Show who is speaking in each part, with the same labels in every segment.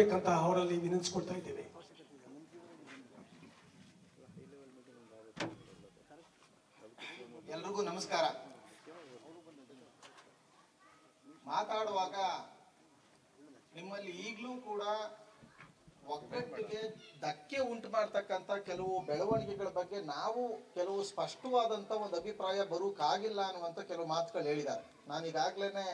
Speaker 1: ಕೊಡ್ಬೇಕಂತ ಅವರಲ್ಲಿ ವಿನಂತಿಸ್ಕೊಳ್ತಾ ಇದ್ದೇವೆ.
Speaker 2: ಎಲ್ರಿಗೂ ನಮಸ್ಕಾರ. ಮಾತಾಡುವಾಗ ನಿಮ್ಮಲ್ಲಿ ಈಗಲೂ ಕೂಡ ಒಗ್ಗಟ್ಟಿಗೆ ಧಕ್ಕೆ ಉಂಟು ಮಾಡ್ತಕ್ಕಂಥ ಕೆಲವು ಬೆಳವಣಿಗೆಗಳ ಬಗ್ಗೆ ನಾವು ಕೆಲವು ಸ್ಪಷ್ಟವಾದಂತ ಒಂದು ಅಭಿಪ್ರಾಯ ಬರೋಕ್ಕಾಗಿಲ್ಲ ಅನ್ನುವಂತ ಕೆಲವು ಮಾತುಗಳು ಹೇಳಿದ್ದಾರೆ. ನಾನು ಈಗಾಗ್ಲೇನೆ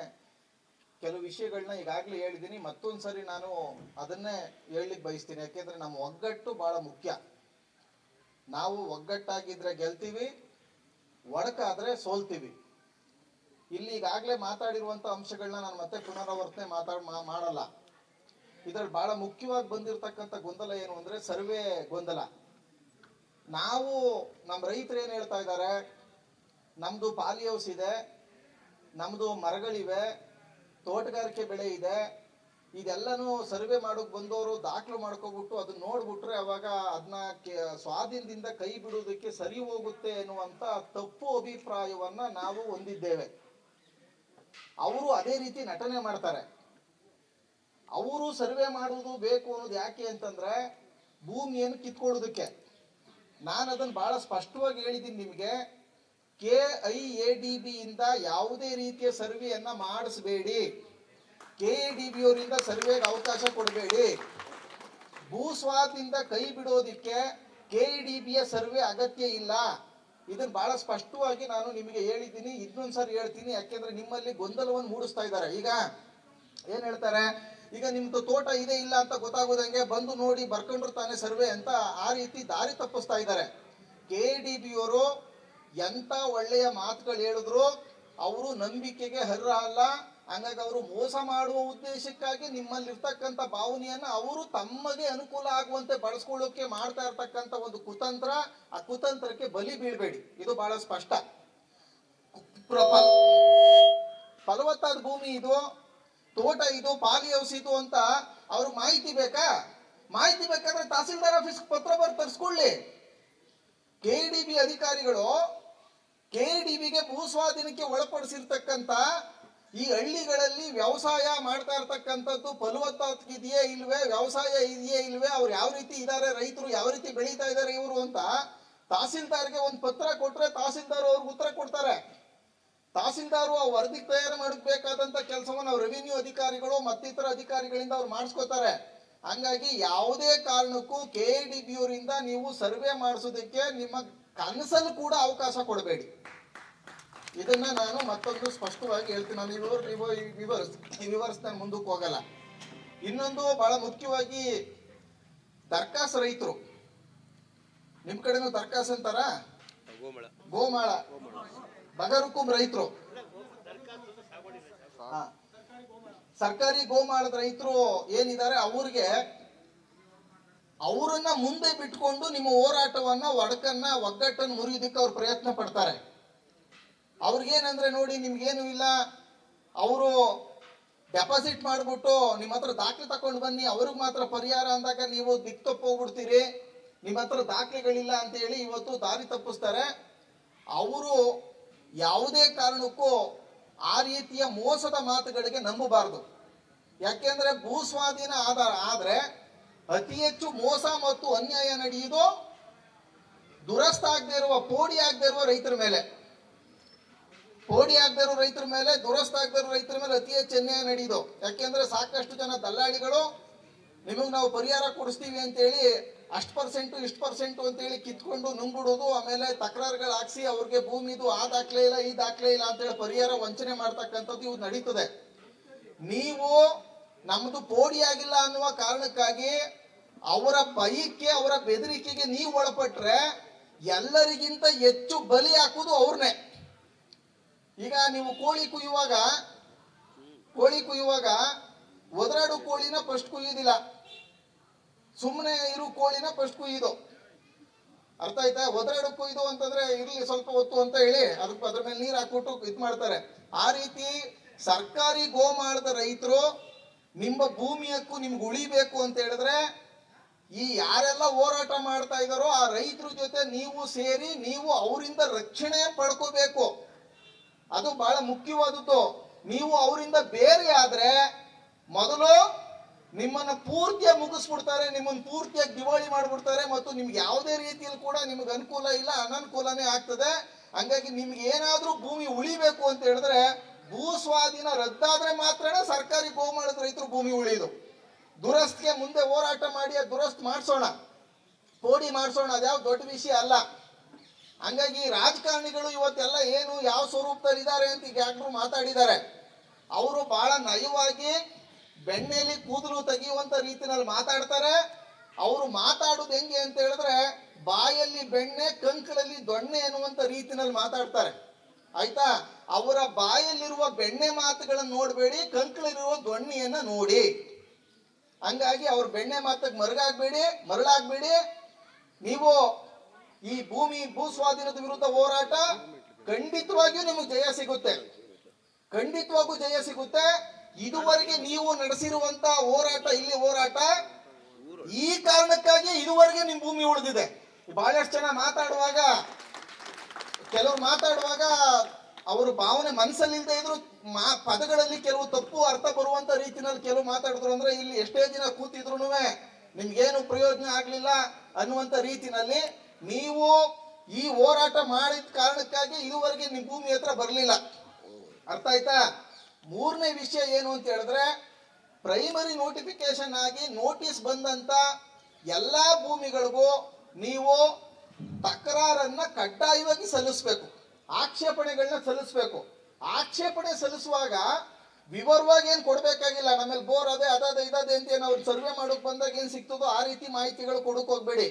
Speaker 2: ಕೆಲವು ವಿಷಯಗಳನ್ನ ಈಗಾಗಲೇ ಹೇಳಿದ್ದೀನಿ. ಮತ್ತೊಂದು ಸರಿ ನಾನು ಅದನ್ನೇ ಹೇಳಲಿಕ್ಕೆ ಬಯಸ್ತೀನಿ. ಯಾಕೆಂದರೆ ನಮ್ಮ ಒಗ್ಗಟ್ಟು ಬಹಳ ಮುಖ್ಯ. ನಾವು ಒಗ್ಗಟ್ಟಾಗಿದ್ರೆ ಗೆಲ್ತೀವಿ ಒಡಕಾದರೆ ಸೋಲ್ತೀವಿ. ಇಲ್ಲಿ ಈಗಾಗಲೇ ಮಾತಾಡಿರುವಂತ ಅಂಶಗಳನ್ನ ನಾನು ಮತ್ತೆ ಪುನರಾವರ್ತನೆ ಮಾತಾಡ್ ಮಾಡಲ್ಲ. ಇದರಲ್ಲಿ ಬಹಳ ಮುಖ್ಯವಾಗಿ ಬಂದಿರತಕ್ಕಂಥ ಗೊಂದಲ ಏನು ಅಂದ್ರೆ ಸರ್ವೆ ಗೊಂದಲ. ನಾವು ನಮ್ಮ ರೈತರು ಏನು ಹೇಳ್ತಾ ಇದ್ದಾರೆ? ನಮ್ಮದು ಪಾಲಿ ಹೌಸ್ ಇದೆ ನಮ್ಮದು ಮರಗಳಿವೆ ತೋಟಗಾರಿಕೆ ಬೆಳೆ ಇದೆ. ಇದೆಲ್ಲನೂ ಸರ್ವೆ ಮಾಡೋಕೆ ಬಂದವರು ದಾಖಲು ಮಾಡ್ಕೊಬಿಟ್ಟು ಅದನ್ನ ನೋಡ್ಬಿಟ್ರೆ ಅವಾಗ ಅದನ್ನ ಸ್ವಾಧೀನದಿಂದ ಕೈ ಬಿಡುವುದಕ್ಕೆ ಸರಿ ಹೋಗುತ್ತೆ ಎನ್ನುವಂತ ತಪ್ಪು ಅಭಿಪ್ರಾಯವನ್ನ ನಾವು ಹೊಂದಿದ್ದೇವೆ. ಅವರು ಅದೇ ರೀತಿ ನಟನೆ ಮಾಡ್ತಾರೆ. ಅವರು ಸರ್ವೆ ಮಾಡುವುದು ಬೇಕು ಅನ್ನೋದು ಯಾಕೆ ಅಂತಂದ್ರೆ ಭೂಮಿಯನ್ನು ಕಿತ್ಕೊಳ್ಳೋದಕ್ಕೆ ನಾನು ಅದನ್ನ ಬಹಳ ಸ್ಪಷ್ಟವಾಗಿ ಹೇಳಿದ್ದೀನಿ ನಿಮಗೆ. K I A D B ಇಂದ ಯಾವುದೇ ರೀತಿಯ ಸರ್ವೆಯನ್ನ ಮಾಡಿಸಬೇಡಿ. ಕೆ ಎ ಡಿ ಬಿ ಅವರಿಂದ ಸರ್ವೆಗೆ ಅವಕಾಶ ಕೊಡಬೇಡಿ. ಭೂಸ್ವಾದಿಂದ ಕೈ ಬಿಡೋದಿಕ್ಕೆ ಕೆ ಇ ಡಿ ಬಿಯ ಸರ್ವೆ ಅಗತ್ಯ ಇಲ್ಲ. ಇದನ್ನ ಬಹಳ ಸ್ಪಷ್ಟವಾಗಿ ನಾನು ನಿಮಗೆ ಹೇಳಿದ್ದೀನಿ, ಇನ್ನೊಂದ್ಸರಿ ಹೇಳ್ತೀನಿ, ಯಾಕೆಂದ್ರೆ ನಿಮ್ಮಲ್ಲಿ ಗೊಂದಲವನ್ನು ಮೂಡಿಸ್ತಾ ಇದ್ದಾರೆ. ಈಗ ಏನ್ ಹೇಳ್ತಾರೆ? ಈಗ ನಿಮ್ದು ತೋಟ ಇದೆ ಇಲ್ಲ ಅಂತ ಗೊತ್ತಾಗೋದಂಗೆ ಬಂದು ನೋಡಿ ಬರ್ಕೊಂಡಿರ್ತಾನೆ ತಾನೇ ಸರ್ವೆ ಅಂತ ಆ ರೀತಿ ದಾರಿ ತಪ್ಪಿಸ್ತಾ ಇದ್ದಾರೆ. ಕೆ ಡಿ ಬಿ ಅವರು ಎಂತ ಒಳ್ಳೆಯ ಮಾತುಗಳು ಹೇಳಿದ್ರು ಅವರು ನಂಬಿಕೆಗೆ ಹರ್ರ ಅಲ್ಲ ಹಂಗಾಗಿ ಅವರು ಮೋಸ ಮಾಡುವ ಉದ್ದೇಶಕ್ಕಾಗಿ ನಿಮ್ಮಲ್ಲಿರ್ತಕ್ಕಂಥ ಭಾವನೆಯನ್ನ ಅವರು ತಮಗೆ ಅನುಕೂಲ ಆಗುವಂತೆ ಬಳಸ್ಕೊಳ್ಳೋಕೆ ಮಾಡ್ತಾ ಇರ್ತಕ್ಕಂಥ ಒಂದು ಕುತಂತ್ರ, ಆ ಕುತಂತ್ರಕ್ಕೆ ಬಲಿ ಬೀಳ್ಬೇಡಿ. ಇದು ಬಹಳ ಸ್ಪಷ್ಟ. ಫಲವತ್ತಾದ ಭೂಮಿ ಇದು, ತೋಟ ಇದು, ಪಾಲಿ ಹೌಸ್ ಇದು ಅಂತ ಅವ್ರಿಗೆ ಮಾಹಿತಿ ಬೇಕಾ? ಮಾಹಿತಿ ಬೇಕಾದ್ರೆ ತಹಸೀಲ್ದಾರ್ ಆಫೀಸ್ ಪತ್ರ ಬರ್ ತರಿಸ್ಕೊಳ್ಳಿ. ಕೆ ಡಿ ಬಿ ಅಧಿಕಾರಿಗಳು ಕೆ ಡಿ ಭೂ ಭೂಸ್ವಾಧೀನಕ್ಕೆ ಒಳಪಡಿಸಿರ್ತಕ್ಕಂಥ ಈ ಹಳ್ಳಿಗಳಲ್ಲಿ ವ್ಯವಸಾಯ ಮಾಡ್ತಾ ಇರ್ತಕ್ಕಂಥದ್ದು ಫಲವತ್ತಿದೆಯೇ ಇಲ್ವೇ, ವ್ಯವಸಾಯ ಇದೆಯೇ ಇಲ್ವೇ, ಅವ್ರು ಯಾವ ರೀತಿ ಇದ್ದಾರೆ ರೈತರು ಯಾವ ರೀತಿ ಬೆಳೀತಾ ಇದ್ದಾರೆ ಇವರು ಅಂತ ತಹಸೀಲ್ದಾರ್ಗೆ ಒಂದು ಪತ್ರ ಕೊಟ್ರೆ ತಹಸೀಲ್ದಾರ್ ಅವ್ರಿಗೆ ಉತ್ತರ ಕೊಡ್ತಾರೆ. ತಹಸೀಲ್ದಾರು ಆ ವರದಿ ತಯಾರು ಮಾಡಬೇಕಾದಂತ ಕೆಲಸವನ್ನು ರೆವಿನ್ಯೂ ಅಧಿಕಾರಿಗಳು ಮತ್ತಿತರ ಅಧಿಕಾರಿಗಳಿಂದ ಅವ್ರು ಮಾಡಿಸ್ಕೋತಾರೆ. ಹಂಗಾಗಿ ಯಾವುದೇ ಕಾರಣಕ್ಕೂ ಕೆ ಡಿ ಬಿ ನೀವು ಸರ್ವೆ ಮಾಡಿಸೋದಕ್ಕೆ ನಿಮ್ಮ ಕನಸಲ್ಲಿ ಕೂಡ ಅವಕಾಶ ಕೊಡಬೇಡಿ. ಇದನ್ನ ನಾನು ಮತ್ತೊಂದು ಸ್ಪಷ್ಟವಾಗಿ ಹೇಳ್ತೀನಿ. ನಾನು ವಿವರ್ ವಿವರ್ಸ್ ವಿವರ್ಸ್ ನಾನು ಮುಂದಕ್ಕೆ ಹೋಗಲ್ಲ. ಇನ್ನೊಂದು ಬಹಳ ಮುಖ್ಯವಾಗಿ ದರ್ಕಾಸ್ ರೈತರು. ನಿಮ್ ಕಡೆನೂ ದರ್ಕಾಸ್ ಅಂತಾರ? ಗೋಮಾಳ. ಬಗರುಕುಂ ರೈತರು. ಸರ್ಕಾರಿ ಗೋಮಾಳದ ರೈತರು ಏನಿದ್ದಾರೆ? ಅವ್ರಿಗೆ ಅವರನ್ನ ಮುಂದೆ ಬಿಟ್ಕೊಂಡು ನಿಮ್ಮ ಹೋರಾಟವನ್ನ, ಒಡಕನ್ನ, ಒಗ್ಗಟ್ಟನ್ನು ಮುರಿಯೋದಕ್ಕೆ ಅವ್ರು ಪ್ರಯತ್ನ ಪಡ್ತಾರೆ. ಅವ್ರಿಗೇನಂದ್ರೆ ನೋಡಿ, ನಿಮ್ಗೇನು ಇಲ್ಲ. ಅವರು ಡೆಪಾಸಿಟ್ ಮಾಡಿಬಿಟ್ಟು ನಿಮ್ಮ ಹತ್ರ ದಾಖಲೆ ತಕೊಂಡು ಬನ್ನಿ, ಅವ್ರಿಗೆ ಮಾತ್ರ ಪರಿಹಾರ ಅಂದಾಗ ನೀವು ದಿಕ್ಕ ತಪ್ಪೋಗ್ಬಿಡ್ತೀರಿ ನಿಮ್ಮ ಹತ್ರ ದಾಖಲೆಗಳಿಲ್ಲ ಅಂತ ಹೇಳಿ ಇವತ್ತು ದಾರಿ ತಪ್ಪಿಸ್ತಾರೆ. ಅವರು ಯಾವುದೇ ಕಾರಣಕ್ಕೂ ಆ ರೀತಿಯ ಮೋಸದ ಮಾತುಗಳಿಗೆ ನಂಬಬಾರದು. ಯಾಕೆಂದ್ರೆ ಭೂಸ್ವಾಧೀನ ಆಧಾರ ಆದ್ರೆ ಅತಿ ಹೆಚ್ಚು ಮೋಸ ಮತ್ತು ಅನ್ಯಾಯ ನಡೆಯುವುದು ದುರಸ್ತ ಆಗದೆ ಇರುವ, ಪೋಡಿ ಆಗದೆ ಇರುವ ರೈತರ ಮೇಲೆ. ಪೋಡಿ ಆಗದೆ ಇರೋ ರೈತರ ಮೇಲೆ, ದುರಸ್ತ ಆಗದೆ ಇರೋ ರೈತರ ಮೇಲೆ ಅತಿ ಹೆಚ್ಚು ಅನ್ಯಾಯ ನಡೆಯುದು ಯಾಕೆಂದ್ರೆ ಸಾಕಷ್ಟು ಜನ ದಲ್ಲಾಳಿಗಳು ನಿಮಗೆ ನಾವು ಪರಿಹಾರ ಕೊಡಿಸ್ತೀವಿ ಅಂತೇಳಿ ಅಷ್ಟು ಪರ್ಸೆಂಟು ಇಷ್ಟು ಪರ್ಸೆಂಟು ಅಂತೇಳಿ ಕಿತ್ಕೊಂಡು ನುಂಗ್ಬಿಡೋದು, ಆಮೇಲೆ ತಕರಾರುಗಳು ಹಾಕ್ಸಿ ಅವ್ರಿಗೆ ಭೂಮಿದು ಆ ದಾಖಲೆ ಇಲ್ಲ, ಈ ದಾಖಲೆ ಇಲ್ಲ ಅಂತೇಳಿ ಪರಿಹಾರ ವಂಚನೆ ಮಾಡ್ತಕ್ಕಂಥದ್ದು ಇವು ನಡೀತದೆ. ನೀವು ನಮ್ದು ಪೋಡಿ ಆಗಿಲ್ಲ ಅನ್ನುವ ಕಾರಣಕ್ಕಾಗಿ ಅವರ ಭಯಕ್ಕೆ ಅವರ ಬೆದರಿಕೆಗೆ ನೀವು ಒಳಪಟ್ರೆ ಎಲ್ಲರಿಗಿಂತ ಹೆಚ್ಚು ಬಲಿ ಹಾಕುವುದು ಅವ್ರನ್ನೇ ಈಗ ನೀವು ಕೋಳಿ ಕುಯ್ಯುವಾಗ ಕೋಳಿ ಕುಯ್ಯುವಾಗ ಒದರಾಡು ಕೋಳಿನ ಫಸ್ಟ್ ಕುಯ್ಯೋದಿಲ್ಲ. ಸುಮ್ಮನೆ ಇರು ಕೋಳಿನ ಫಸ್ಟ್ ಕುಯ್ಯೋದು. ಅರ್ಥ ಆಯ್ತಾ? ಒದರಾಡು ಕುಯ್ದು ಅಂತಂದ್ರೆ ಇರ್ಲಿ, ಸ್ವಲ್ಪ ಹೊತ್ತು ಅಂತ ಹೇಳಿ ಅದಕ್ಕೆ ಅದ್ರ ಮೇಲೆ ನೀರು ಹಾಕ್ಬಿಟ್ಟು ಇದು ಮಾಡ್ತಾರೆ. ಆ ರೀತಿ ಸರ್ಕಾರಿ ಗೋಮಾಳದ ರೈತರು ನಿಮ್ಮ ಭೂಮಿ ಹಕ್ಕು ನಿಮ್ಗೆ ಉಳಿಬೇಕು ಅಂತ ಹೇಳಿದ್ರೆ, ಈ ಯಾರೆಲ್ಲ ಹೋರಾಟ ಮಾಡ್ತಾ ಇದಾರೋ ಆ ರೈತರ ಜೊತೆ ನೀವು ಸೇರಿ ನೀವು ಅವರಿಂದ ರಕ್ಷಣೆ ಪಡ್ಕೋಬೇಕು. ಅದು ಬಹಳ ಮುಖ್ಯವಾದದ್ದು. ನೀವು ಅವರಿಂದ ಬೇರೆ ಆದ್ರೆ ಮೊದಲು ನಿಮ್ಮನ್ನ ಪೂರ್ತಿಯಾಗಿ ಮುಗಿಸ್ಬಿಡ್ತಾರೆ, ನಿಮ್ಮನ್ನ ಪೂರ್ತಿಯಾಗಿ ದಿವಾಳಿ ಮಾಡ್ಬಿಡ್ತಾರೆ ಮತ್ತು ನಿಮ್ಗೆ ಯಾವುದೇ ರೀತಿಯಲ್ಲಿ ಕೂಡ ನಿಮ್ಗೆ ಅನುಕೂಲ ಇಲ್ಲ, ಅನನುಕೂಲನೇ ಆಗ್ತದೆ. ಹಂಗಾಗಿ ನಿಮ್ಗೆ ಏನಾದ್ರೂ ಭೂಮಿ ಉಳಿಬೇಕು ಅಂತ ಹೇಳಿದ್ರೆ ಭೂ ಸ್ವಾಧೀನ ರದ್ದಾದ್ರೆ ಮಾತ್ರ ಸರ್ಕಾರಿ ಗೋಮಾಳದ ರೈತರು ಭೂಮಿ ಉಳಿಯೋದು. ದುರಸ್ತಿಗೆ ಮುಂದೆ ಹೋರಾಟ ಮಾಡಿ ದುರಸ್ತ್ ಮಾಡಿಸೋಣ. ಕೋಡಿ ಮಾಡಿಸೋಣ, ಅದ್ಯಾವ ದೊಡ್ಡ ವಿಷಯ ಅಲ್ಲ. ಹಂಗಾಗಿ ರಾಜಕಾರಣಿಗಳು ಇವತ್ತೆಲ್ಲ ಏನು ಯಾವ ಸ್ವರೂಪದಲ್ಲಿ ಇದ್ದಾರೆ ಅಂತ ಈಗ ಮಾತಾಡಿದ್ದಾರೆ. ಅವರು ಬಹಳ ನಯವಾಗಿ ಬೆಣ್ಣೆಯಲ್ಲಿ ಕೂದಲು ತೆಗೆಯುವಂತ ರೀತಿನಲ್ಲಿ ಮಾತಾಡ್ತಾರೆ. ಅವರು ಮಾತಾಡೋದು ಹೆಂಗೆ ಅಂತ ಹೇಳಿದ್ರೆ ಬಾಯಲ್ಲಿ ಬೆಣ್ಣೆ, ಕಂಕಳಲ್ಲಿ ದೊಣ್ಣೆ ಎನ್ನುವಂತ ರೀತಿನಲ್ಲಿ ಮಾತಾಡ್ತಾರೆ. ಆಯ್ತಾ? ಅವರ ಬಾಯಲ್ಲಿರುವ ಬೆಣ್ಣೆ ಮಾತುಗಳನ್ನು ನೋಡಬೇಡಿ, ಕಂಕಳಿರುವ ದೊಣ್ಣೆಯನ್ನ ನೋಡಿ. ಹಂಗಾಗಿ ಅವ್ರ ಬೆಣ್ಣೆ ಮಾತಕ್ಕೆ ಮರಗಾಗ್ಬೇಡಿ, ಮರಳಾಗ್ಬೇಡಿ. ನೀವು ಈ ಭೂಮಿ ಭೂ ಸ್ವಾಧೀನದ ವಿರುದ್ಧ ಹೋರಾಟ, ಖಂಡಿತವಾಗಿಯೂ ನಿಮಗೆ ಜಯ ಸಿಗುತ್ತೆ. ಖಂಡಿತವಾಗೂ ಜಯ ಸಿಗುತ್ತೆ. ಇದುವರೆಗೆ ನೀವು ನಡೆಸಿರುವಂತ ಹೋರಾಟ, ಇಲ್ಲಿ ಹೋರಾಟ, ಈ ಕಾರಣಕ್ಕಾಗಿ ಇದುವರೆಗೆ ನಿಮ್ ಭೂಮಿ ಉಳಿದಿದೆ. ಬಹಳಷ್ಟು ಜನ ಮಾತಾಡುವಾಗ, ಕೆಲವರು ಮಾತಾಡುವಾಗ ಅವರು ಭಾವನೆ ಮನಸ್ಸಲ್ಲಿಲ್ಲದೆ ಇದ್ರು ಮಾ ಪದಗಳಲ್ಲಿ ಕೆಲವು ತಪ್ಪು ಅರ್ಥ ಬರುವಂತ ರೀತಿನಲ್ಲಿ ಕೆಲವು ಮಾತಾಡಿದ್ರು ಅಂದ್ರೆ ಇಲ್ಲಿ ಎಷ್ಟೇ ದಿನ ಕೂತಿದ್ರು ನಿಮ್ಗೇನು ಪ್ರಯೋಜನ ಆಗ್ಲಿಲ್ಲ ಅನ್ನುವಂತ ರೀತಿನಲ್ಲಿ ನೀವು ಈ ಹೋರಾಟ ಮಾಡಿದ ಕಾರಣಕ್ಕಾಗಿ ಇದುವರೆಗೆ ನಿಮ್ ಭೂಮಿ ಹತ್ರ ಬರಲಿಲ್ಲ. ಅರ್ಥ ಆಯ್ತಾ? ಮೂರನೇ ವಿಷಯ ಏನು ಅಂತ ಹೇಳಿದ್ರೆ ಪ್ರೈಮರಿ ನೋಟಿಫಿಕೇಶನ್ ಆಗಿ ನೋಟಿಸ್ ಬಂದಂತ ಎಲ್ಲಾ ಭೂಮಿಗಳಿಗೂ ನೀವು ತಕರಾರನ್ನ ಕಡ್ಡಾಯವಾಗಿ ಸಲ್ಲಿಸಬೇಕು. ಆಕ್ಷೇಪಣೆಗಳನ್ನ ಸಲ್ಲಿಸಬೇಕು. ಆಕ್ಷೇಪಣೆ ಸಲ್ಲಿಸುವಾಗ ವಿವರವಾಗಿ ಏನ್ ಕೊಡ್ಬೇಕಾಗಿಲ್ಲ ನಮ್ಮಲ್ಲಿ ಬೋರ್ ಅದೇ, ಅದಾದ, ಇದಾದೆ ಅಂತ ಏನು ಅವ್ರು ಸರ್ವೆ ಮಾಡೋಕೆ ಬಂದಾಗ ಏನ್ ಸಿಗ್ತದೋ ಆ ರೀತಿ ಮಾಹಿತಿಗಳು ಕೊಡಕ್ ಹೋಗ್ಬೇಡಿ.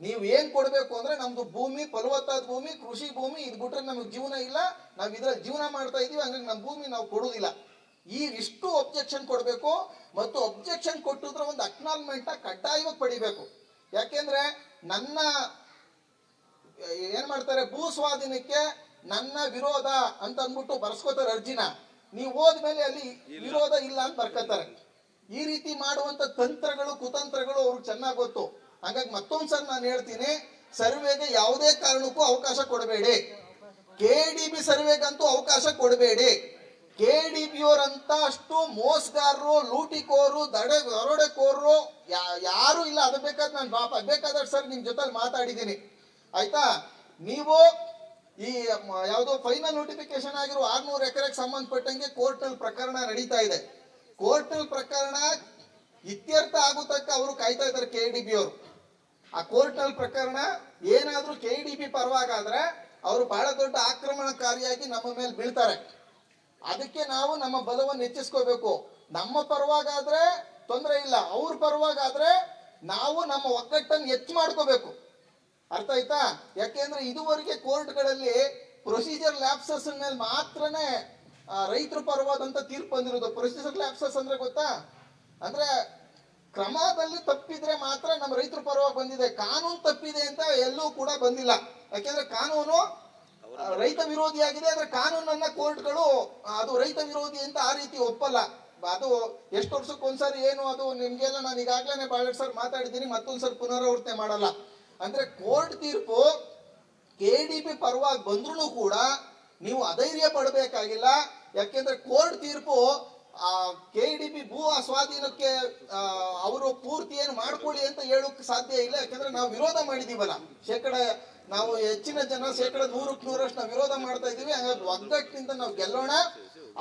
Speaker 2: ನೀವು ಏನ್ ಕೊಡ್ಬೇಕು ಅಂದ್ರೆ ನಮ್ದು ಭೂಮಿ, ಫಲವತ್ತಾದ ಭೂಮಿ, ಕೃಷಿ ಭೂಮಿ, ಇದು ಬಿಟ್ರೆ ನಮಗೆ ಜೀವನ ಇಲ್ಲ. ನಾವ್ ಇದ್ರಲ್ಲಿ ಜೀವನ ಮಾಡ್ತಾ ಇದೀವಿ, ಹಂಗಾಗಿ ನಮ್ಮ ಭೂಮಿ ನಾವು ಕೊಡೋದಿಲ್ಲ. ಈ ಇಷ್ಟು ಒಬ್ಜೆಕ್ಷನ್ ಕೊಡಬೇಕು ಮತ್ತು ಒಬ್ಜೆಕ್ಷನ್ ಕೊಟ್ಟಿದ್ರೆ ಒಂದು ಅಕ್ನಾಲ್ಮೆಂಟ್ ಕಡ್ಡಾಯವಾಗಿ ಪಡಿಬೇಕು. ಯಾಕೆಂದ್ರೆ ನನ್ನ ಏನ್ ಮಾಡ್ತಾರೆ? ಭೂ ಸ್ವಾಧೀನಕ್ಕೆ ನನ್ನ ವಿರೋಧ ಅಂತ ಅಂದ್ಬಿಟ್ಟು ಬರ್ಸ್ಕೋತಾರೆ ಅರ್ಜಿನ. ನೀವು ಹೋದ್ಮೇಲೆ ಅಲ್ಲಿ ವಿರೋಧ ಇಲ್ಲ ಅಂತ ಬರ್ಕೋತಾರೆ. ಈ ರೀತಿ ಮಾಡುವಂತ ತಂತ್ರಗಳು ಕುತಂತ್ರಗಳು ಅವ್ರಿಗೆ ಚೆನ್ನಾಗಿ ಗೊತ್ತು. ಹಾಗಾಗಿ ಮತ್ತೊಂದ್ಸಲ ನಾನು ಹೇಳ್ತೀನಿ ಸರ್ವೆಗೆ ಯಾವುದೇ ಕಾರಣಕ್ಕೂ ಅವಕಾಶ ಕೊಡಬೇಡಿ. ಕೆ ಡಿ ಬಿ ಸರ್ವೆಗಂತೂ ಅವಕಾಶ ಕೊಡಬೇಡಿ. ಕೆ ಡಿ ಬಿ ಅವರಂತ ಅಷ್ಟು ಮೋಸಗಾರರು ಲೂಟಿಕೋರು ದಡೆ ದರೋಡೆಕೋರರು ಯಾ- ಯಾರು ಇಲ್ಲ. ಅದು ಬೇಕಾದ್ರೆ ನಾನು ಬೇಕಾದಷ್ಟು ಸರ್ ನಿಮ್ ಜೊತೆ ಮಾತಾಡಿದ್ದೀನಿ. ಆಯ್ತಾ? ನೀವು ಈ ಯಾವುದೋ ಫೈನಲ್ ನೋಟಿಫಿಕೇಶನ್ ಆಗಿರೋ ಆರ್ನೂರು ಎಕರೆಗೆ ಸಂಬಂಧಪಟ್ಟಂಗೆ ಕೋರ್ಟ್ನಲ್ಲಿ ಪ್ರಕರಣ ನಡೀತಾ ಇದೆ. ಕೋರ್ಟ್ನಲ್ಲಿ ಪ್ರಕರಣ ಇತ್ಯರ್ಥ ಆಗೋ ತಕ್ಕ ಅವರು ಕಾಯ್ತಾ ಇದ್ದಾರೆ ಕೆ ಡಿ ಬಿ ಅವರು. ಆ ಕೋರ್ಟ್ನಲ್ಲಿ ಪ್ರಕರಣ ಏನಾದ್ರೂ ಕೆ ಡಿ ಬಿ ಪರವಾಗಾದ್ರೆ ಅವರು ಬಹಳ ದೊಡ್ಡ ಆಕ್ರಮಣಕಾರಿಯಾಗಿ ನಮ್ಮ ಮೇಲೆ ಬೀಳ್ತಾರೆ. ಅದಕ್ಕೆ ನಾವು ನಮ್ಮ ಬಲವನ್ನು ಹೆಚ್ಚಿಸ್ಕೋಬೇಕು. ನಮ್ಮ ಪರವಾಗಾದ್ರೆ ತೊಂದರೆ ಇಲ್ಲ. ಅವ್ರ ಪರವಾಗಾದ್ರೆ ನಾವು ನಮ್ಮ ಒಗ್ಗಟ್ಟನ್ನು ಹೆಚ್ಚು ಮಾಡ್ಕೋಬೇಕು. ಅರ್ಥ ಆಯ್ತಾ? ಯಾಕೆಂದ್ರೆ ಇದುವರೆಗೆ ಕೋರ್ಟ್ಗಳಲ್ಲಿ ಪ್ರೊಸೀಜರ್ ಲ್ಯಾಪ್ಸಸ್ ಮೇಲೆ ಮಾತ್ರನೇ ರೈತರ ಪರವಾದಂತ ತೀರ್ಪು ಬಂದಿರೋದು. ಪ್ರೊಸೀಜರ್ ಲ್ಯಾಪ್ಸಸ್ ಅಂದ್ರೆ ಗೊತ್ತಾ? ಅಂದ್ರೆ ಕ್ರಮದಲ್ಲಿ ತಪ್ಪಿದ್ರೆ ಮಾತ್ರ ನಮ್ಮ ರೈತರ ಪರವಾಗಿ ಬಂದಿದೆ. ಕಾನೂನು ತಪ್ಪಿದೆ ಅಂತ ಎಲ್ಲೂ ಕೂಡ ಬಂದಿಲ್ಲ. ಯಾಕೆಂದ್ರೆ ಕಾನೂನು ರೈತ ವಿರೋಧಿಯಾಗಿದೆ ಅಂದ್ರೆ ಕಾನೂನನ್ನ ಕೋರ್ಟ್ಗಳು, ಅದು ರೈತ ವಿರೋಧಿ ಅಂತ ಆ ರೀತಿ ಒಪ್ಪಲ್ಲ. ಅದು ಎಷ್ಟು ವರ್ಷಕ್ಕೆ ಒಂದ್ಸರಿ ಏನು, ಅದು ನಿಮ್ಗೆಲ್ಲ ನಾನು ಈಗಾಗಲೇ ಬಹಳಷ್ಟು ಸರ್ ಮಾತಾಡಿದ್ದೀನಿ, ಮತ್ತೊಂದ್ಸರಿ ಪುನರಾವರ್ತನೆ ಮಾಡಲ್ಲ. ಅಂದ್ರೆ ಕೋರ್ಟ್ ತೀರ್ಪು ಕೆ ಡಿ ಪಿ ಪರವಾಗಿ ಬಂದ್ರೂ ಕೂಡ ನೀವು ಅಧೈರ್ಯ ಪಡಬೇಕಾಗಿಲ್ಲ. ಯಾಕೆಂದ್ರೆ ಕೋರ್ಟ್ ತೀರ್ಪು ಕೆ ಡಿ ಪಿ ಭೂ ಸ್ವಾಧೀನಕ್ಕೆ ಅವರು ಪೂರ್ತಿ ಏನು ಮಾಡ್ಕೊಳ್ಳಿ ಅಂತ ಹೇಳೋಕೆ ಸಾಧ್ಯ ಇಲ್ಲ. ಯಾಕಂದ್ರೆ ನಾವು ವಿರೋಧ ಮಾಡಿದೀವಲ್ಲ. ಶೇಕಡ, ನಾವು ಹೆಚ್ಚಿನ ಜನ ಶೇಕಡ ನೂರಕ್ಕೆ ನೂರಷ್ಟು ನಾವು ವಿರೋಧ ಮಾಡ್ತಾ ಇದೀವಿ ಹಂಗಾಗಿ ಒಗ್ಗಟ್ಟಿನಿಂದ ನಾವು ಗೆಲ್ಲೋಣ.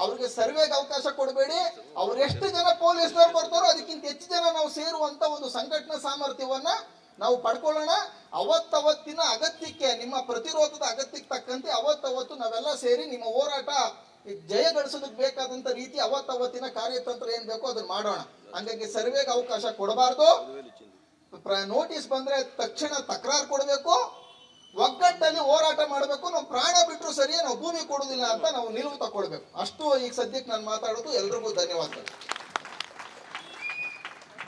Speaker 2: ಅವ್ರಿಗೆ ಸರ್ವೆಗೆ ಅವಕಾಶ ಕೊಡಬೇಡಿ. ಅವ್ರು ಎಷ್ಟು ಜನ ಪೊಲೀಸ್ನವ್ರು ಬರ್ತಾರೋ ಅದಕ್ಕಿಂತ ಹೆಚ್ಚು ಜನ ನಾವು ಸೇರುವಂತ ಒಂದು ಸಂಘಟನಾ ಸಾಮರ್ಥ್ಯವನ್ನ ನಾವು ಪಡ್ಕೊಳ್ಳೋಣ, ಅವತ್ತವತ್ತಿನ ಅಗತ್ಯಕ್ಕೆ, ನಿಮ್ಮ ಪ್ರತಿರೋಧದ ಅಗತ್ಯಕ್ಕೆ ತಕ್ಕಂತೆ ಅವತ್ತವತ್ತು ನಾವೆಲ್ಲ ಸೇರಿ ನಿಮ್ಮ ಹೋರಾಟ ಜಯ ಗಳಿಸೋದಕ್ಕೆ ಬೇಕಾದಂತ ರೀತಿ ಅವತ್ತವತ್ತಿನ ಕಾರ್ಯತಂತ್ರ ಏನ್ ಬೇಕೋ ಅದನ್ನ ಮಾಡೋಣ. ಹಂಗಾಗಿ ಸರ್ವೆಗೆ ಅವಕಾಶ ಕೊಡಬಾರ್ದು. ನೋಟಿಸ್ ಬಂದ್ರೆ ತಕ್ಷಣ ತಕರಾರು ಕೊಡಬೇಕು. ಒಗ್ಗಟ್ಟಲ್ಲಿ ಹೋರಾಟ ಮಾಡಬೇಕು. ನಾವು ಪ್ರಾಣ ಬಿಟ್ಟರು ಸರಿಯೇ ನಾವು ಭೂಮಿ ಕೊಡುವುದಿಲ್ಲ ಅಂತ ನಾವು ನಿಲುವು ತಕೊಳ್ಬೇಕು ಅಷ್ಟು ಈಗ ಸದ್ಯಕ್ಕೆ ನಾನು ಮಾತಾಡೋದು. ಎಲ್ರಿಗೂ ಧನ್ಯವಾದಗಳು.